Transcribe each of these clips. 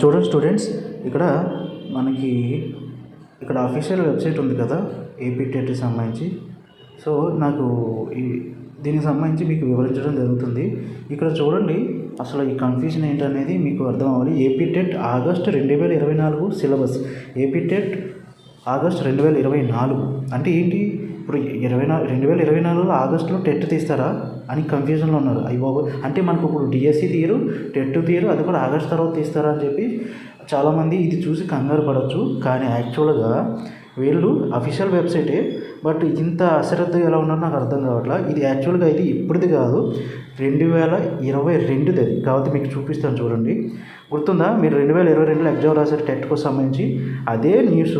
చూడండి స్టూడెంట్స్ ఇక్కడ మనకి ఇక్కడ అఫీషియల్ వెబ్సైట్ ఉంది కదా ఏపీ టెట్కి సంబంధించి. సో నాకు ఈ దీనికి సంబంధించి మీకు వివరించడం జరుగుతుంది. ఇక్కడ చూడండి అసలు ఈ కన్ఫ్యూజన్ ఏంటనేది మీకు అర్థం అవ్వాలి. ఏపీ టెట్ ఆగస్టు రెండు వేల ఇరవై నాలుగు సిలబస్. ఏపీ టెట్ ఆగస్ట్ రెండు వేల ఇరవై నాలుగు. అంటే ఏంటి? ఇప్పుడు ఇరవై నాలుగు రెండు వేల ఇరవై నాలుగులో ఆగస్టులో టెట్ తీస్తారా అని కన్ఫ్యూజన్లో ఉన్నారు. అయ్యి బాబు అంటే మనకు ఇప్పుడు డిఎస్సి తీయరు టెట్ తీయరు అది కూడా ఆగస్ట్ తర్వాత తీస్తారా అని చెప్పి చాలామంది ఇది చూసి కంగారు పడవచ్చు కానీ యాక్చువల్గా వీళ్ళు అఫీషియల్ వెబ్సైటే బట్ ఇంత అశ్రద్ధ ఎలా ఉన్నారో నాకు అర్థం కావట్లా. ఇది యాక్చువల్గా అయితే ఇప్పుడుది కాదు రెండు వేల ఇరవై రెండుది అది కాబట్టి మీకు చూపిస్తాను చూడండి. గుర్తుందా? మీరు రెండు వేల ఇరవై రెండులో ఎగ్జామ్ రాశారు టెట్కు సంబంధించి. అదే న్యూస్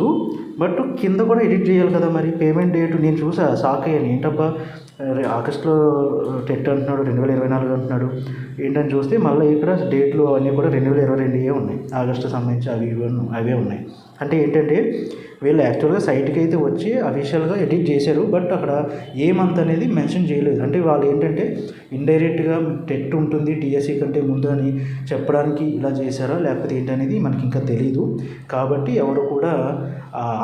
బట్ కింద కూడా ఎడిట్ చేయాలి కదా మరి. పేమెంట్ డేట్ నేను చూసా షాక్ అయ్యాను ఏంటబ్బా ఆగస్ట్లో టెట్ అంటున్నాడు రెండు వేల ఇరవై నాలుగు అంటున్నాడు. ఏంటని చూస్తే మళ్ళీ ఇక్కడ డేట్లు అవన్నీ కూడా రెండు వేల ఇరవై రెండుయే ఉన్నాయి. ఆగస్టు సంబంధించి అవి ఇవి అవే ఉన్నాయి. అంటే ఏంటంటే వీళ్ళు యాక్చువల్ యాక్చువల్గా సైట్కి అయితే వచ్చి అఫీషియల్గా ఎడిట్ చేశారు. బట్ అక్కడ ఏ మంత్ అనేది మెన్షన్ చేయలేదు. అంటే వాళ్ళు ఏంటంటే ఇండైరెక్ట్గా టెట్ ఉంటుంది టీఎస్సీ కంటే ముందు అని చెప్పడానికి ఇలా చేశారా? లేకపోతే ఏంటనేది మనకి ఇంకా తెలియదు కాబట్టి ఎవరు కూడా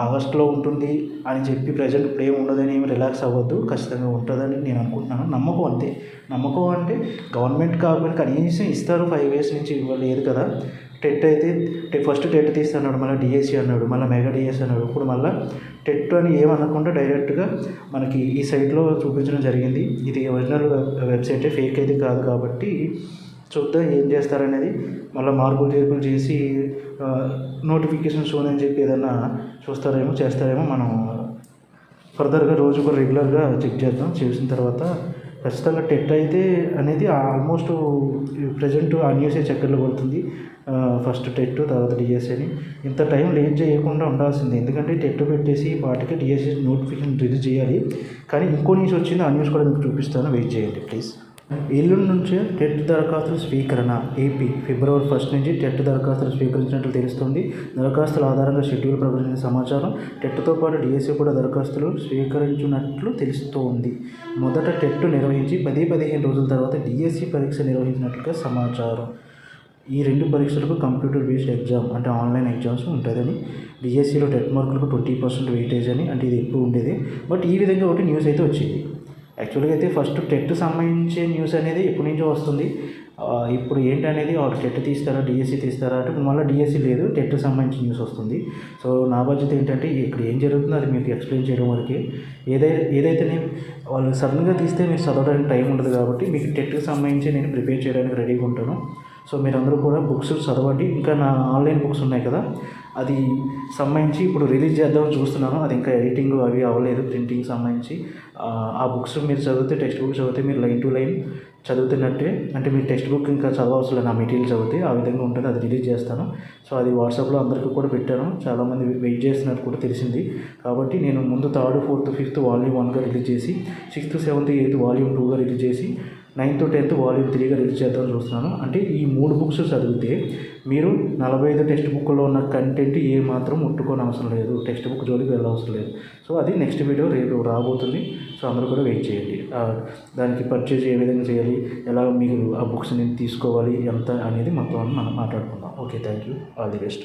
ఆగస్టులో ఉంటుంది అని చెప్పి ప్రజెంట్ ఇప్పుడు ఏమి ఉండదని ఏమి రిలాక్స్ అవ్వద్దు. ఖచ్చితంగా ఉంటుందని నేను అనుకుంటున్నాను. నమ్మకం అంతే. నమ్మకం అంటే గవర్నమెంట్ కాబట్టి కనీసం ఇస్తారు. ఫైవ్ ఇయర్స్ నుంచి ఇవ్వలేదు కదా. టెట్ అయితే టె- ఫస్ట్ టెట్ తీస్తున్నాడు మళ్ళీ డిఎస్సి అన్నాడు మళ్ళీ మెగా డిఎస్సి అన్నాడు. ఇప్పుడు మళ్ళీ టెట్ అని ఏమనకుండా డైరెక్ట్గా మనకి ఈ సైట్లో చూపించడం జరిగింది. ఇది ఒరిజినల్ వెబ్సైటే ఫేక్ అయితే కాదు కాబట్టి చూద్దాం ఏం చేస్తారనేది. మళ్ళీ మార్పులు చేర్పులు చేసి నోటిఫికేషన్ షోన్ అని చెప్పి ఏదన్నా చూస్తారేమో చేస్తారేమో మనం ఫర్దర్గా రోజు కూడా రెగ్యులర్గా చెక్ చేద్దాం. చేసిన తర్వాత ఖచ్చితంగా టెట్ అయితే అనేది ఆల్మోస్ట్ ప్రజెంట్ ఆ న్యూసే చక్కర్లు కొడుతుంది. ఫస్ట్ టెట్ తర్వాత డిఎస్సి అని. ఇంత టైం లేట్ చేయకుండా ఉండాల్సింది. ఎందుకంటే టెట్ పెట్టేసి వాటికి డిఎస్సి నోటిఫికేషన్ రిలీజ్ చేయాలి. కానీ ఇంకో న్యూస్ వచ్చింది ఆ న్యూస్ కూడా మీకు చూపిస్తాను. వెయిట్ చేయండి ప్లీజ్. ఎల్లుండి నుంచే టెట్ దరఖాస్తుల స్వీకరణ ఏపీ ఫిబ్రవరి ఫస్ట్ నుంచి టెట్ దరఖాస్తులు స్వీకరించినట్లు తెలుస్తుంది. దరఖాస్తుల ఆధారంగా షెడ్యూల్ ప్రకటించిన సమాచారం టెట్తో పాటు డిఎస్సీ కూడా దరఖాస్తులు స్వీకరించినట్లు తెలుస్తోంది. మొదట టెట్ నిర్వహించి పది పదిహేను రోజుల తర్వాత డిఎస్సీ పరీక్ష నిర్వహించినట్లుగా సమాచారం. ఈ రెండు పరీక్షలకు కంప్యూటర్ బేస్డ్ ఎగ్జామ్ అంటే ఆన్లైన్ ఎగ్జామ్స్ ఉంటుందని డిఎస్సీలో టెట్ మార్కులకు ట్వంటీ పర్సెంట్ వెయిటేజ్ అని అంటే ఇది ఎక్కువ ఉండేది. బట్ ఈ విధంగా ఒకటి న్యూస్ అయితే వచ్చింది. యాక్చువల్గా అయితే ఫస్ట్ టెట్ సంబంధించే న్యూస్ అనేది ఎప్పటి నుంచో వస్తుంది. ఇప్పుడు ఏంటనేది వాళ్ళు టెట్ తీస్తారా డిఎస్సి తీస్తారా అంటే మళ్ళీ డిఎస్సి లేదు టెట్ సంబంధించి న్యూస్ వస్తుంది. సో నా బాధ్యత ఏంటంటే ఇక్కడ ఏం జరుగుతుందో అది మీకు ఎక్స్ప్లెయిన్ చేయడం వరకే. ఏదైతే ఏదైతేనే వాళ్ళు సడన్గా తీస్తే మీరు చదవడానికి టైం ఉండదు కాబట్టి మీకు టెట్కి సంబంధించి నేను ప్రిపేర్ చేయడానికి రెడీగా ఉంటాను. సో మీరందరూ కూడా బుక్స్ చదవండి. ఇంకా నా ఆన్లైన్ బుక్స్ ఉన్నాయి కదా అది సంబంధించి ఇప్పుడు రిలీజ్ చేద్దామని చూస్తున్నాను. అది ఇంకా ఎడిటింగ్ అవి అవ్వలేదు ప్రింటింగ్ సంబంధించి. ఆ, బుక్స్ మీరు చదివితే టెక్స్ట్ బుక్ చదివితే మీరు లైన్ టు లైన్ చదువుతున్నట్టే. అంటే మీరు టెక్స్ట్ బుక్ ఇంకా చదవాల్సిన నా మెటీరియల్ చదివితే ఆ విధంగా ఉంటుంది అది రిలీజ్ చేస్తాను. సో అది వాట్సాప్లో అందరికీ కూడా పెట్టాను. చాలామంది వెయిట్ చేస్తున్నట్టు కూడా తెలిసింది. కాబట్టి నేను ముందు థర్డ్ ఫోర్త్ ఫిఫ్త్ వాల్యూమ్ వన్గా రిలీజ్ చేసి సిక్స్త్ సెవెంత్ ఎయిత్ వాల్యూమ్ టూగా రిలీజ్ చేసి నైన్త్ టెన్త్ వాల్యూమ్ త్రీగా రిలీజ్ చేద్దామని చూస్తున్నాను. అంటే ఈ మూడు బుక్స్ చదివితే మీరు నలభై ఐదు టెక్స్ట్ బుక్లో ఉన్న కంటెంట్ ఏ మాత్రం ముట్టుకోని అవసరం లేదు. టెక్స్ట్ బుక్ జోలికి వెళ్ళవసరం లేదు. సో అది నెక్స్ట్ వీడియో రేపు రాబోతుంది. సో అందరూ కూడా వెయిట్ చేయండి. దానికి పర్చేజ్ ఏ విధంగా చేయాలి? ఎలా మీరు ఆ బుక్స్ని తీసుకోవాలి? ఎంత అనేది మొత్తం మనం మాట్లాడుకుందాం. Okay thank you. All the best.